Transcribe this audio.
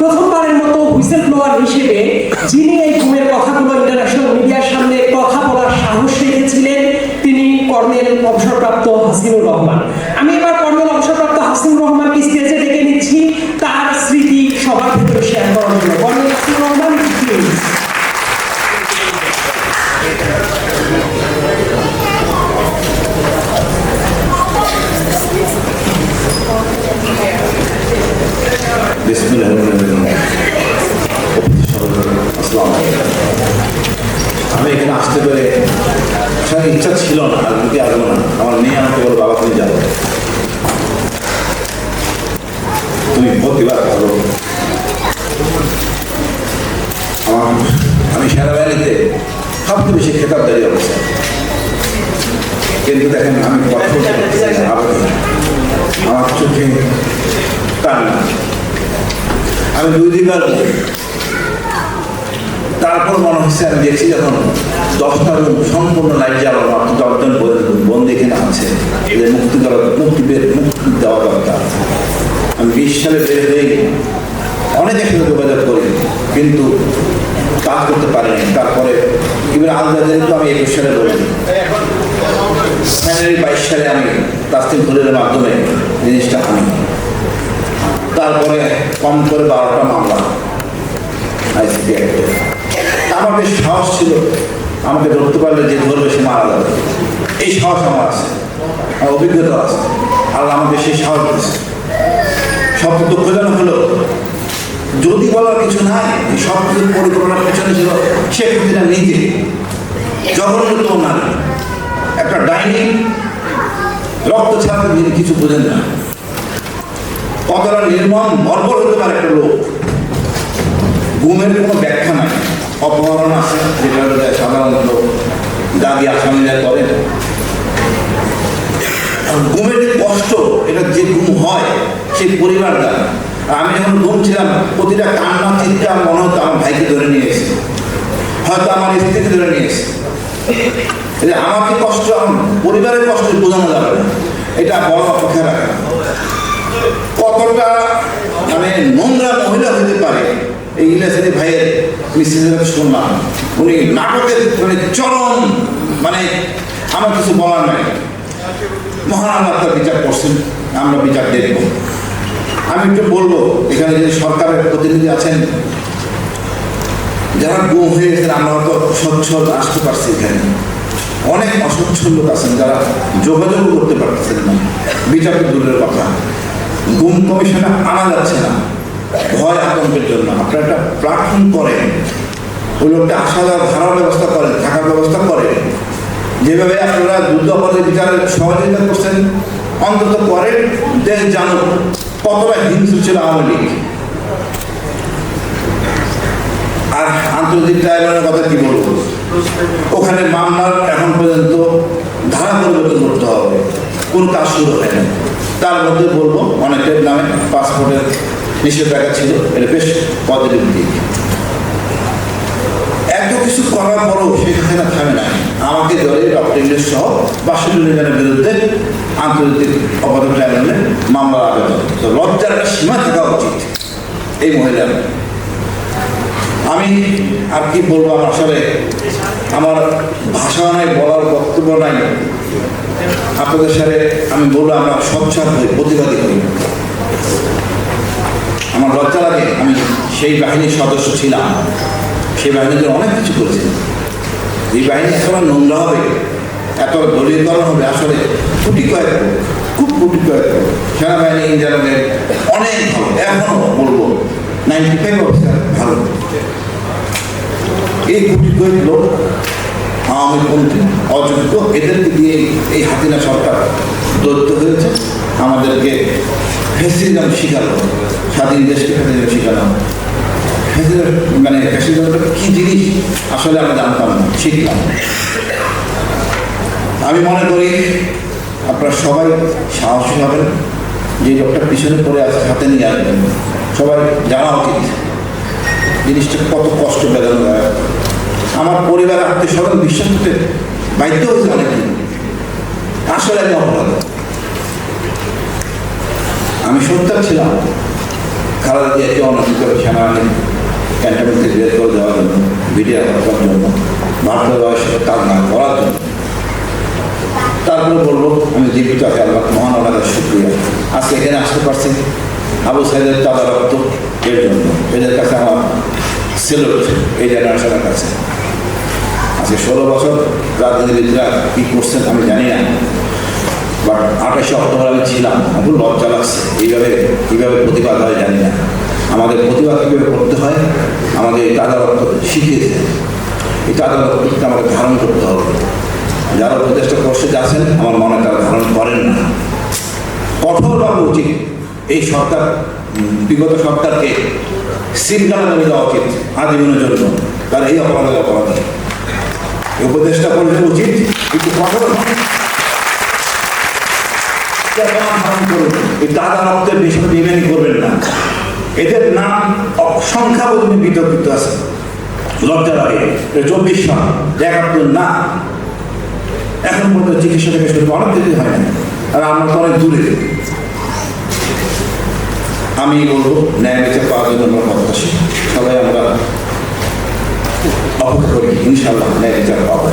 প্রথমবারের মতো whistle blower হিসেবে যিনি এই গুমের কথাগুলো ইন্টারন্যাশনাল মিডিয়ার সামনে কথা বলার সাহস রেখেছিলেন, তিনি কর্নেল অবসরপ্রাপ্ত হাসিনুর রহমান। আমি এবার কর্নেল অবসরপ্রাপ্ত হাসিনুর রহমানকে স্টেজে আমি এখানে আসতে পেরে সেখানে ইচ্ছা ছিল না আর যদি আসব না। আমার মেয়ে আমাকে বলো বাবা, তুমি যাব তুমি প্রতিবার ভালো আমার আমি সেনাবাহিনীতে সবচেয়ে বেশি খেতাবদারি অবস্থা। কিন্তু দেখেন, আমি। আমার চোখে আমি দুই দিনবার তারপর মনে হচ্ছে আমি দেখছি যখন দশটা রুম সম্পূর্ণ লাইট জ্বালানো মাত্র দশজন বন্দি এখানে আছে। এদের মুক্তি করা মুক্তি মুক্তি দেওয়া দরকার। আমি বিশ সালে বের হয়ে অনেকের সাথে যোগাযোগ করি, কিন্তু কাজ করতে পারিনি। তারপরে এবার আলাদা যেহেতু আমি একুশ সালে বলি। জানুয়ারি বাইশ সালে আমি তাস্তিক ঘুরের মাধ্যমে জিনিসটা আনি। তারপরে কম করে বারোটা মামলা আইসিপি অ্যাক্টে বেশ সাহস ছিল। আমাকে ধরতে পারলে যে ধরবে সে মারা যাবে। এই সাহস আমার আছে। আমার অভিজ্ঞতা আছে। আর আমাকে সেই সাহস দিচ্ছে সব দুঃখজনক হলো, যদি বলার কিছু নাই সব কিছু পরিকল্পনার পেছনে ছিল শেখ হাসিনা নিজে। জঘন্যতম নারী। একটা ডাইনি, রক্ত ছাড়া যিনি কিছু বোঝেন না। কতটা নির্মম বর্বর হতে পারে একটা লোক। গুমের কোনো ব্যাখ্যা অপহরণ আছে, যেটা সাধারণত দাবি আসামিরা করেন। আর গুমের যে কষ্ট, এটা যে ঘুম হয়, সেই পরিবার জানে আমি যখন গুম ছিলাম, প্রতিটা কান্না, চিৎকার মনে হতো আমার ভাইকে ধরে নিয়ে এসেছে। হয়তো আমার স্ত্রীকে ধরে নিয়ে এসেছে। এই আমাকে কষ্ট পরিবারের কষ্ট বোঝানো যাবে এটা বড় অপেক্ষা রাখা। কতটা মানে নোংরা মহিলা হতে পারে এই ইলাসেরি ভাইয়ের মিসেসের উনি নাটকের মানে চরম মানে আমার কিছু বলার নাই। মহান আল্লাহ বিচার করছেন, আমরা বিচার দেখব আমি একটু বলব, এখানে যে সরকারের প্রতিনিধি আছেন, যারা গুম হয়ে গেছেন, আমরা হয়তো স্বচ্ছল আসতে পারছি এখানে। অনেক অস্বচ্ছ লোক আছেন যারা যোগাযোগ করতে পারতেছেন না। বিচার দূরের কথা। গুম কমিশনে আনা যাচ্ছে না। ভয় আতঙ্কের জন্য। আপনারা একটা প্ল্যাটফর্ম করেন, ওই লোকটা আসা যাওয়ার ভাড়ার ব্যবস্থা করেন, থাকার ব্যবস্থা করেন। যেভাবে আপনারা অপরাধের বিচারের সহযোগিতা করছেন, অন্তত করেন, দেশ জানুক, কতটা হিংস্র ছিল আওয়ামী লীগ। আর আন্তর্জাতিক ট্রাইব্যুনালের কথা কি বলব? ওখানে মামলার এখন পর্যন্ত ধারা পরিবর্তন করতে হবে। কোন কাজ শুরু হয়নি। তার মধ্যে বলব, অনেকের নামে পাসপোর্টের নিষেধাজ্ঞা ছিল, এটা বেশ পজিটিভ দিক। এত কিছু করার পরও সেখানে থামে না আমাকে দলে ডক্টর ইংলিশ সহ বাষট্টি জনের বিরুদ্ধে আন্তর্জাতিক অপরাধ ট্রাইব্যুনালে মামলার আবেদন তো লজ্জার একটা সীমা থাকা উচিত এই মহিলার। আমি আর কি বলব আসলে? আমার ভাষা নাই, বলার বক্তব্য নাই। আপনাদের সাথে আমি বলব আমরা সচ্ছার হই প্রতিবাদী হই। আমার লজ্জা লাগে আমি সেই বাহিনীর সদস্য ছিলাম। সেই বাহিনীতে অনেক কিছু করেছি। এই বাহিনী এতবার নোংরা হবে, এত দলীয়করণ হবে, আসলে কোটি কয়েক খুব কোটি কয়েক। সেনাবাহিনী ইন্ডিয়ানের অনেক ভালো এখনও বলব নাইনটি ফাইভ অফিসার ভালো। এই কোটি কয়েক লোক আওয়ামী পন্থী, অযোগ্য, এদেরকে দিয়ে এই হাতিনা সরকার দৈত্য হয়েছে, আমাদেরকে ফেসিজম শিখালো, স্বাধীন দেশকে ফেসিজম শিখালো। ফেসিজম মানে ফেসিজমটা কী জিনিস? আসলে আমরা জানতাম না, শিখলাম। আমি মনে করি আপনারা সবাই সাহসী হবেন, যে লোকটা পিছনে পড়ে আছে, হাতে নিয়ে আসবেন। সবাই জানা উচিত জিনিসটা কত কষ্ট বেদনাদায়ক আমার পরিবার আত্মীয় স্বজন বিশ্বাস করতে বাধ্য হয়েছে অনেকদিন। আসলে আমি অপরাধ। আমি সত্যার ছিলাম। খালেদা জিয়াকে অনধিকার সেনাবাহিনী ক্যান্টনমেন্ট বের করে দেওয়ার জন্য ভিডিও করার জন্য, ভারতের বয়সে কাজ না করার জন্য। তারপরে বলব, আমি জীবিত আছি আল্লাহ, মহান আল্লাহ শুক্রিয়া। আজকে এখানে আসতে পারছি আবু সাইদের তাজা এর জন্য। এদের কাছে আমার সেলুট, এই জেনারেশনের কাছে। আজকে ষোলো বছর রাজনীতিবিদরা কী করছেন আমি জানি না। বাট আঠাশে অক্টোবর আমি ছিলাম খুব লজ্জা লাগছে। এইভাবে কীভাবে প্রতিবাদ হয় জানি না। আমাদের প্রতিবাদ কীভাবে করতে হয়, আমাদের এই তাজা রক্ত শিখিয়েছে এই তাজা রক্তকে আমাকে ধারণ করতে হবে। যারা প্রচেষ্টা করতে যাচ্ছেন আমার মনে তারা ধারণ করেন না। কঠোরভাবে উচিত এই সরকার, বিগত সরকারকে শৃঙ্খলা করে দেওয়া উচিত আজীবনের জন্য। তার এই অপরাধের অপরাধে। উপদেষ্টা করলে উচিত, কিন্তু কঠোর দাদা রক্তের বিষয় করবেন না। এদের নাম সংখ্যাবধ বিতর্কিত আছে। লজ্জা লাগে চব্বিশ সাল একাত্তর না। এখন পর্যন্ত চিকিৎসা থেকে শুরু অনেক কিছু হয় না। আর আমরা তো অনেক দূরে। আমি বলব, ন্যায় বিচার পাওয়ার জন্য আমরা প্রত্যাশী সবাই আমরা অপেক্ষা করি ইনশাল্লাহ ন্যায় বিচার পাবো